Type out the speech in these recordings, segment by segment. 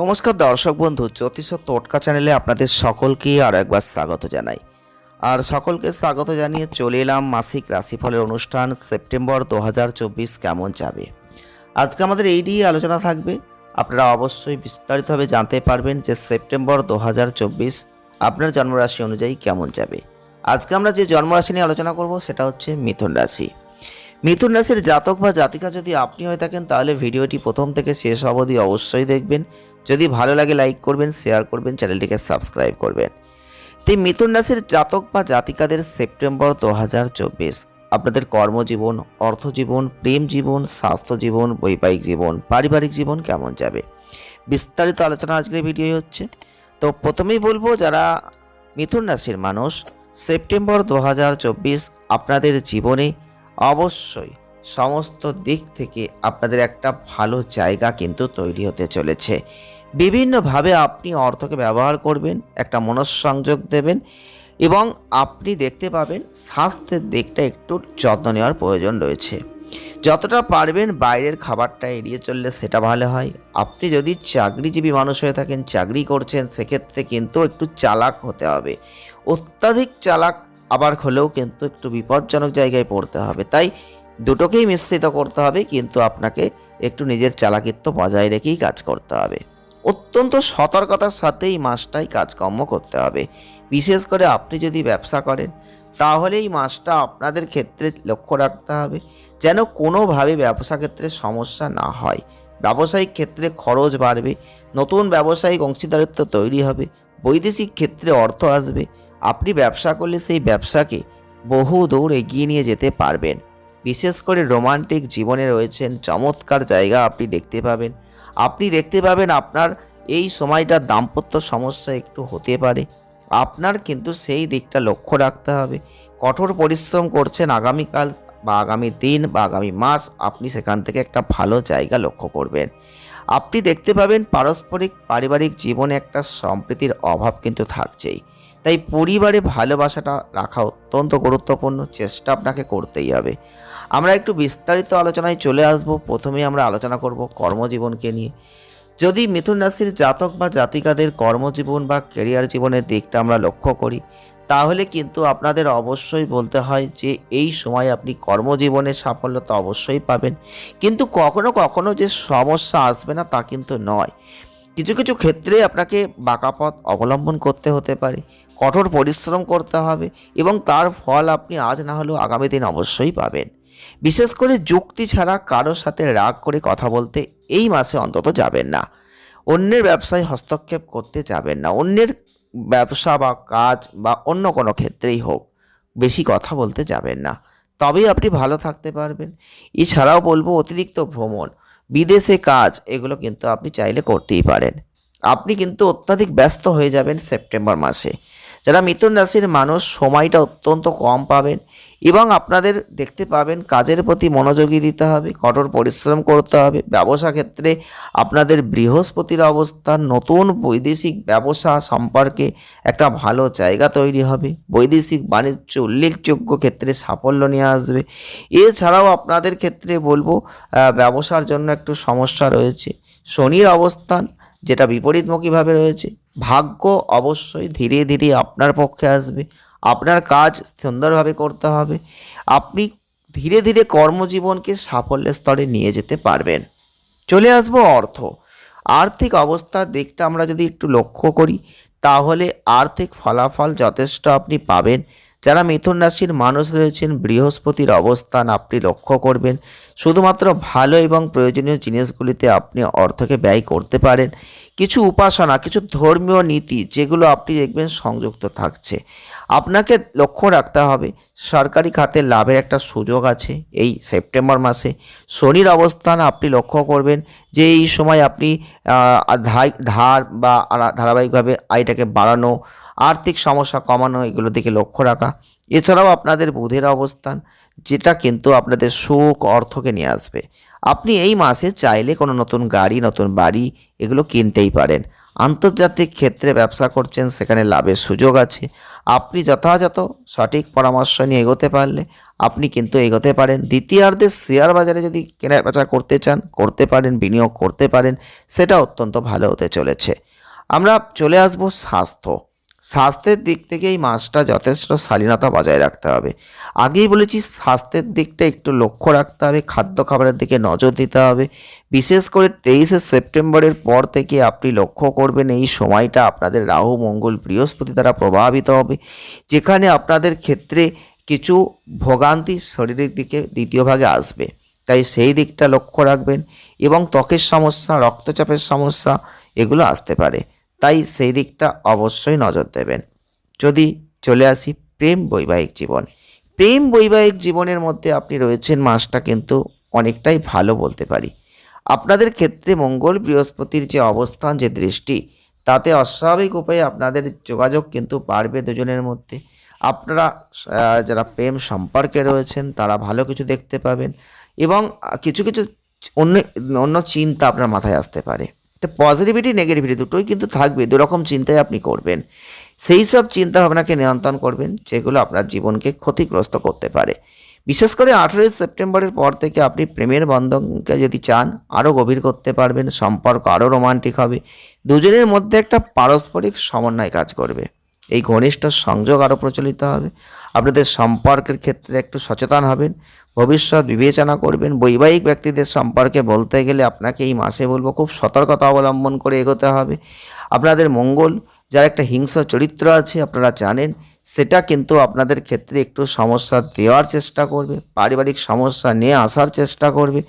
নমস্কার দর্শক বন্ধু, জ্যোতিষ টোটকা চ্যানেলে আপনাদের সকলকে আর একবার স্বাগত জানাই। আর সকলকে স্বাগত জানিয়ে চলে এলাম মাসিক রাশিফলের অনুষ্ঠান সেপ্টেম্বর দু হাজার চব্বিশ কেমন যাবে? আজকে আমাদের এই নিয়ে আলোচনা থাকবে। আপনারা অবশ্যই বিস্তারিতভাবে জানতে পারবেন যে সেপ্টেম্বর দু হাজার চব্বিশ আপনার জন্মরাশি অনুযায়ী কেমন যাবে। আজকে আমরা যে জন্মরাশি নিয়ে আলোচনা করব, সেটা হচ্ছে মিথুন রাশি। মিথুন রাশির জাতক বা জাতিকা যদি আপনি হয়ে থাকেন, তাহলে ভিডিওটি প্রথম থেকে শেষ অবধি অবশ্যই দেখবেন। যদি ভালো লাগে লাইক করবেন শেয়ার করবেন, চ্যানেলটিকে সাবস্ক্রাইব করবেন। তো মিথুন রাশির জাতক বা জাতিকাদের সেপ্টেম্বর দু হাজার চব্বিশ। আপনাদের কর্মজীবন, অর্থজীবন, প্রেম জীবন, স্বাস্থ্য জীবন, বৈবাহিক জীবন, পারিবারিক জীবন কেমন যাবে? বিস্তারিত আলোচনা আজকের ভিডিও হচ্ছে। তো প্রথমেই বলব, যারা মিথুন রাশির মানুষ, সেপ্টেম্বর দু হাজার চব্বিশ আপনাদের জীবনে অবশ্যই সমস্ত দিক থেকে আপনাদের একটা ভালো জায়গা কিন্তু তৈরি হতে চলেছে। বিভিন্নভাবে আপনি অর্থকে ব্যবহার করবেন, একটা মনঃসংযোগ দেবেন এবং আপনি দেখতে পাবেন স্বাস্থ্যের দিকটা একটু যত্ন নেওয়ার প্রয়োজন রয়েছে। যতটা পারবেন বাইরের খাবারটা এড়িয়ে চললে সেটা ভালো হয়। আপনি যদি চাকরিজীবী মানুষ হয়ে থাকেন, চাকরি করছেন, সেক্ষেত্রে কিন্তু একটু চালাক হতে হবে। অত্যাধিক চালাক আবার হলেও কিন্তু একটু বিপজ্জনক জায়গায় পড়তে হবে। তাই দুটোকেই মিশ্রিত করতে হবে, কিন্তু আপনাকে একটু নিজের চালাকিত্ব বজায় রেখেই কাজ করতে হবে। অত্যন্ত সতর্কতার সাথে এই মাসটাই কাজকর্ম করতে হবে। বিশেষ করে আপনি যদি ব্যবসা করেন, তাহলে এই মাসটা আপনাদের ক্ষেত্রে লক্ষ্য রাখতে হবে, যেন কোনোভাবে ব্যবসা ক্ষেত্রে সমস্যা না হয়। ব্যবসায়িক ক্ষেত্রে খরচ বাড়বে, নতুন ব্যবসায়িক অংশীদারিত্ব তৈরি হবে, বৈদেশিক ক্ষেত্রে অর্থ আসবে আপনি ব্যবসা করলে সেই ব্যবসাকে বহু দূর এগিয়ে নিয়ে যেতে পারবেন। বিশেষ করে রোমান্টিক জীবনে রয়েছেন চমৎকার জায়গা আপনি দেখতে পাবেন। আপনি দেখতে পাবেন আপনার এই সময়টা দাম্পত্য সমস্যা একটু হতে পারে। আপনার কিন্তু সেই দিকটা লক্ষ্য রাখতে হবে। কঠোর পরিশ্রম করছেন আগামীকাল বা আগামী দিন বা আগামী মাস, আপনি সেখান থেকে একটা ভালো জায়গা লক্ষ্য করবেন। আপনি দেখতে পাবেন পারস্পরিক পারিবারিক জীবনে একটা সম্প্রীতির অভাব কিন্তু থাকছেই। তাই পরিবারে ভালোবাসাটা রাখা অত্যন্ত গুরুত্বপূর্ণ, চেষ্টা আপনাকে করতেই হবে। আমরা একটু বিস্তারিত আলোচনায় চলে আসব। প্রথমে আমরা আলোচনা করব কর্মজীবনকে নিয়ে। যদি মিথুন রাশির জাতক বা জাতিকাদের কর্মজীবন বা কেরিয়ার জীবনের দিকটা আমরা লক্ষ্য করি, তাহলে কিন্তু আপনাদের অবশ্যই বলতে হয় যে এই সময় আপনি কর্মজীবনে সাফল্যতা অবশ্যই পাবেন। কিন্তু কখনো কখনো যে সমস্যা আসবে না তা কিন্তু নয়। কিছু কিছু ক্ষেত্রে আপনাকে বাঁকা পথ অবলম্বন করতে হতে পারে। কঠোর পরিশ্রম করতে হবে এবং তার ফল আপনি আজ না হলেও আগামী দিন অবশ্যই পাবেন। বিশেষ করে যুক্তি ছাড়া কারোর সাথে রাগ করে কথা বলতে এই মাসে অন্তত যাবেন না। অন্যের ব্যবসায় হস্তক্ষেপ করতে যাবেন না। অন্যের ব্যবসা বা কাজ বা অন্য কোনো ক্ষেত্রেই হোক বেশি কথা বলতে যাবেন না। তবেই আপনি ভালো থাকতে পারবেন। এছাড়াও বলব অতিরিক্ত ভ্রমণ, বিদেশে কাজ এগুলো কিন্তু আপনি চাইলে করতেই পারেন। আপনি কিন্তু অত্যাধিক ব্যস্ত হয়ে যাবেন সেপ্টেম্বর মাসে। যারা মিথুন রাশির মানুষ, সময়টা অত্যন্ত কম পাবেন এবং আপনাদের দেখতে পাবেন কাজের প্রতি মনোযোগী দিতে হবে, কঠোর পরিশ্রম করতে হবে। ব্যবসা ক্ষেত্রে আপনাদের বৃহস্পতির অবস্থান, নতুন বৈদেশিক ব্যবসা সম্পর্কে একটা ভালো জায়গা তৈরি হবে। বৈদেশিক বাণিজ্য উল্লেখযোগ্য ক্ষেত্রে সাফল্য নিয়ে আসবে। এছাড়াও আপনাদের ক্ষেত্রে বলব ব্যবসার জন্য একটু সমস্যা রয়েছে। শনির অবস্থান যেটা বিপরীতমুখীভাবে রয়েছে ভাগ্য অবশ্যই ধীরে ধীরে আপনার পক্ষে আসবে। আপনার কাজ সুন্দরভাবে করতে হবে। আপনি ধীরে ধীরে কর্মজীবনকে সাফল্যের স্তরে নিয়ে যেতে পারবেন। চলে আসব অর্থ। আর্থিক অবস্থার দিকটা আমরা যদি একটু লক্ষ্য করি, তাহলে আর্থিক ফলাফল যথেষ্ট আপনি পাবেন। যারা মিথুন রাশির মানুষ রয়েছেন, বৃহস্পতির অবস্থান আপনি লক্ষ্য করবেন। শুধুমাত্র ভালো এবং প্রয়োজনীয় জিনিসগুলিতে আপনি অর্থকে ব্যয় করতে পারেন। কিছু উপাসনা, কিছু ধর্মীয় নীতি, যেগুলো আপনি দেখবেন সংযুক্ত থাকছে। আপনাকে লক্ষ্য রাখতে হবে, সরকারি খাতে লাভের একটা সুযোগ আছে এই সেপ্টেম্বর মাসে। শনির অবস্থান আপনি লক্ষ্য করবেন যে এই সময় আপনি ধার বা ধারাবাহিকভাবে আয়টাকে বাড়ানো, আর্থিক সমস্যা কমানো, এগুলোর দিকে লক্ষ্য রাখা। এছাড়াও আপনাদের বুধের অবস্থান, যেটা কিন্তু আপনাদের সুখ, অর্থকে নিয়ে আসবে। আপনি এই মাসে চাইলে কোনো নতুন গাড়ি, নতুন বাড়ি এগুলো কিনতেই পারেন। আন্তর্জাতিক ক্ষেত্রে ব্যবসা করছেন, সেখানে লাভের সুযোগ আছে। আপনি যথাযথ সঠিক পরামর্শ নিয়ে এগোতে পারলে আপনি কিন্তু এগোতে পারেন। দ্বিতীয়ার্ধে শেয়ার বাজারে যদি কেনাবেচা করতে চান, করতে পারেন, বিনিয়োগ করতে পারেন, সেটা অত্যন্ত ভালো হতে চলেছে। আমরা চলে আসব স্বাস্থ্য। স্বাস্থ্যের দিক থেকে এই মাসটা যথেষ্ট শালীনতা বজায় রাখতে হবে। আগেই বলেছি, স্বাস্থ্যের দিকটা একটু লক্ষ্য রাখতে হবে, খাদ্য খাবারের দিকে নজর দিতে হবে। বিশেষ করে তেইশে সেপ্টেম্বরের পর থেকে আপনি লক্ষ্য করবেন, এই সময়টা আপনাদের রাহু, মঙ্গল, বৃহস্পতি দ্বারা প্রভাবিত হবে। যেখানে আপনাদের ক্ষেত্রে কিছু ভোগান্তি শরীরের দিকে দ্বিতীয় ভাগে আসবে। তাই সেই দিকটা লক্ষ্য রাখবেন এবং ত্বকের সমস্যা, রক্তচাপের সমস্যা, এগুলো আসতে পারে। তাই সেই দিকটা অবশ্যই নজর দেবেন। যদি চলে আসি প্রেম বৈবাহিক জীবন। প্রেম বৈবাহিক জীবনের মধ্যে আপনি রয়েছেন মাসটা কিন্তু অনেকটাই ভালো বলতে পারি। আপনাদের ক্ষেত্রে মঙ্গল বৃহস্পতির যে অবস্থান, যে দৃষ্টি, তাতে অস্বাভাবিক উপায়ে আপনাদের যোগাযোগ কিন্তু বাড়বে দুজনের মধ্যে। আপনারা যারা প্রেম সম্পর্কে রয়েছেন, তারা ভালো কিছু দেখতে পাবেন এবং কিছু কিছু অন্য অন্য চিন্তা আপনার মাথায় আসতে পারে। তো পজিটিভিটি নেগেটিভিটি দুটোই কিন্তু থাকবে, দুরকম চিন্তাই আপনি করবেন। সেই সব চিন্তা ভাবনাকে নিয়ন্ত্রণ করবেন, যেগুলো আপনার জীবনকে ক্ষতিগ্রস্ত করতে পারে। বিশেষ করে আঠেরোই সেপ্টেম্বরের পর থেকে আপনি প্রেমের বন্ধনকে যদি চান, আরও গভীর করতে পারবেন, সম্পর্ক আরও রোমান্টিক হবে। দুজনের মধ্যে একটা পারস্পরিক সমন্বয় কাজ করবে। এই ঘনিষ্ঠ সংযোগ আরও প্রচলিত হবে। আপনাদের সম্পর্কের ক্ষেত্রে একটু সচেতন হবেন। ভবিষ্যৎ বিবেচনা করবেন। বৈবাহিক ব্যক্তিদের সম্পর্কে বলতে গেলে আপনাকে এই মাসে বলব খুব সতর্কতা অবলম্বন করে এগোতে হবে। আপনাদের মঙ্গল, যার একটা হিংস্র চরিত্র আছে, আপনারা জানেন, সেটা কিন্তু আপনাদের ক্ষেত্রে একটু সমস্যা দেওয়ার চেষ্টা করবে, পারিবারিক সমস্যা নিয়ে আসার চেষ্টা করবে।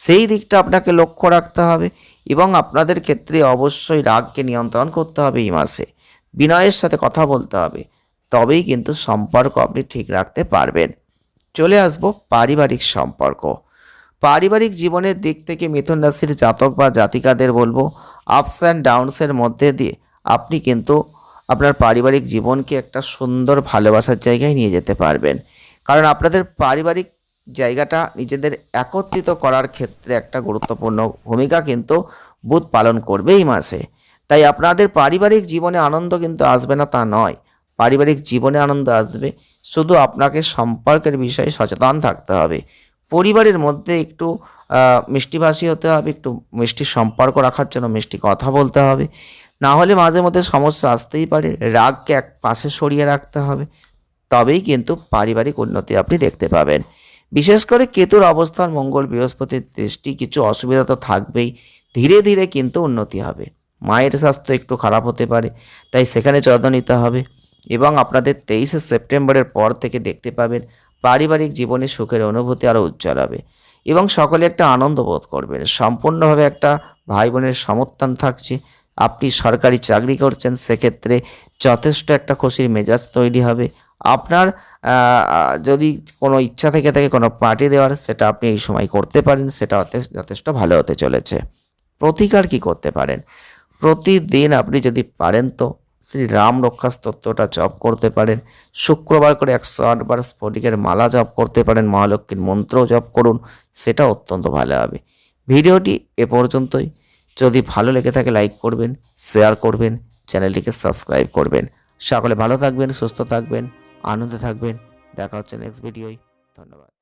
সেই দিকটা আপনাকে লক্ষ্য রাখতে হবে এবং আপনাদের ক্ষেত্রে অবশ্যই রাগকে নিয়ন্ত্রণ করতে হবে এই মাসে। বিনয়ের সাথে কথা বলতে হবে, তবেই কিন্তু সম্পর্ক আপনি ঠিক রাখতে পারবেন। চলে আসব পারিবারিক সম্পর্ক। পারিবারিক জীবনের দিক থেকে মিথুন রাশির জাতক বা জাতিকাদের বলব আপস অ্যান্ড ডাউনসের মধ্যে দিয়ে আপনি কিন্তু আপনার পারিবারিক জীবনকে একটা সুন্দর ভালোবাসার জায়গায় নিয়ে যেতে পারবেন। কারণ আপনাদের পারিবারিক জায়গাটা নিজেদের একত্রিত করার ক্ষেত্রে একটা গুরুত্বপূর্ণ ভূমিকা কিন্তু বুধ পালন করবে এই মাসে। তাই আপনাদের পারিবারিক জীবনে আনন্দ কিন্তু আসবে না তা নয়। পারিবারিক জীবনে আনন্দ আসবে। শুধু আপনাকে সম্পর্কের বিষয়ে সচেতন থাকতে হবে। পরিবারের মধ্যে একটু মিষ্টিভাষী হতে হবে, একটু মিষ্টি সম্পর্ক রাখার জন্য মিষ্টি কথা বলতে হবে। না হলে মাঝে মধ্যে সমস্যা আসতেই পারে, রাগকে এক পাশে সরিয়ে রাখতে হবে। তবেই কিন্তু পারিবারিক উন্নতি আপনি দেখতে পাবেন। বিশেষ করে কেতুর অবস্থান, মঙ্গল বৃহস্পতির দৃষ্টি, কিছু অসুবিধা তো থাকবেই। ধীরে ধীরে কিন্তু উন্নতি হবে। মায়ের স্বাস্থ্য একটু খারাপ হতে পারে, তাই সেখানে যত্ন নিতে হবে। এবং আপনাদের তেইশে সেপ্টেম্বরের পর থেকে দেখতে পাবেন পারিবারিক জীবনে সুখের অনুভূতি আরও উজ্জ্বল হবে এবং সকলে একটা আনন্দ বোধ করবেন। সম্পূর্ণভাবে একটা ভাই বোনের সমর্থন থাকছে। আপনি সরকারি চাকরি করছেন, সেক্ষেত্রে যথেষ্ট একটা খুশির মেজাজ তৈরি হবে। আপনার যদি কোনো ইচ্ছা থেকে থাকে কোনো পার্টি দেওয়ার, সেটা আপনি এই সময় করতে পারেন, সেটা যথেষ্ট ভালো হতে চলেছে। প্রতিকার কি করতে পারেন? প্রতিদিন আপনি যদি পারেন তো শ্রী রাম রক্ষা স্তোত্রটা জপ করতে পারেন। শুক্রবার করে একশো আটবার স্ফটিকের মালা জপ করতে পারেন। মহালক্ষ্মীর মন্ত্র জপ করুন, সেটা অত্যন্ত ভালো হবে। ভিডিওটি এ পর্যন্তই। যদি ভালো লেগে থাকে, লাইক করবেন, শেয়ার করবেন, চ্যানেলটিকে সাবস্ক্রাইব করবেন। সকলে ভালো থাকবেন, সুস্থ থাকবেন, আনন্দে থাকবেন। দেখা হচ্ছে নেক্সট ভিডিওয়। ধন্যবাদ।